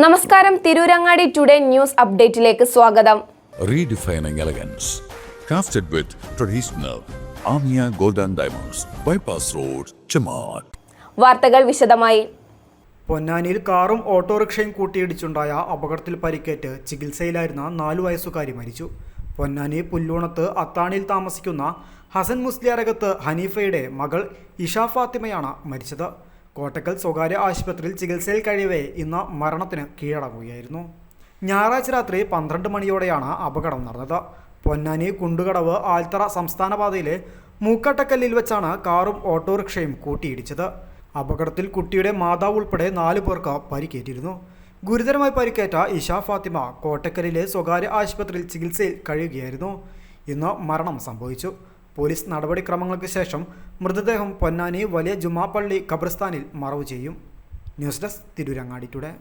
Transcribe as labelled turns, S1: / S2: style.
S1: നമസ്കാരം. Tirurangadi today news അപ്ഡേറ്റിലേക്ക് സ്വാഗതം.
S2: Redefining elegance crafted with traditional Amiya golden diamonds bypass road Road,
S1: വാർത്തകൾ വിശദമായി.
S3: പൊന്നാനിയിൽ കാറും ഓട്ടോറിക്ഷയും കൂട്ടിയിടിച്ചുണ്ടായ അപകടത്തിൽ പരിക്കേറ്റ് ചികിത്സയിലായിരുന്ന നാലു വയസ്സുകാരി മരിച്ചു. പൊന്നാനി പുല്ലൂണത്ത് അത്താണിയിൽ താമസിക്കുന്ന ഹസൻ മുസ്ലിയാരകത്ത് ഹനീഫയുടെ മകൾ ഇഷ ഫാത്തിമയാണ് മരിച്ചത്. കോട്ടക്കൽ സ്വകാര്യ ആശുപത്രിയിൽ ചികിത്സയിൽ കഴിയവേ ഇന്ന് മരണത്തിന് കീഴടങ്ങുകയായിരുന്നു. ഞായറാഴ്ച രാത്രി പന്ത്രണ്ട് മണിയോടെയാണ് അപകടം നടന്നത്. പൊന്നാനി കുണ്ടുകടവ് ആൽത്തറ സംസ്ഥാന പാതയിലെ മൂക്കട്ടക്കല്ലിൽ വെച്ചാണ് കാറും ഓട്ടോറിക്ഷയും കൂട്ടിയിടിച്ചത്. അപകടത്തിൽ കുട്ടിയുടെ മാതാവ് ഉൾപ്പെടെ നാലു പേർക്ക് പരിക്കേറ്റിരുന്നു. ഗുരുതരമായി പരിക്കേറ്റ ഇഷ ഫാത്തിമ കോട്ടക്കലിലെ സ്വകാര്യ ആശുപത്രിയിൽ ചികിത്സയിൽ കഴിയുകയായിരുന്നു. ഇന്ന് മരണം സംഭവിച്ചു. പോലീസ് നടപടിക്രമങ്ങൾക്ക് ശേഷം മൃതദേഹം പൊന്നാനി വലിയ ജുമാപ്പള്ളി ഖബർസ്ഥാനിൽ മറവ് ചെയ്യും. News desk Tirurangadi today.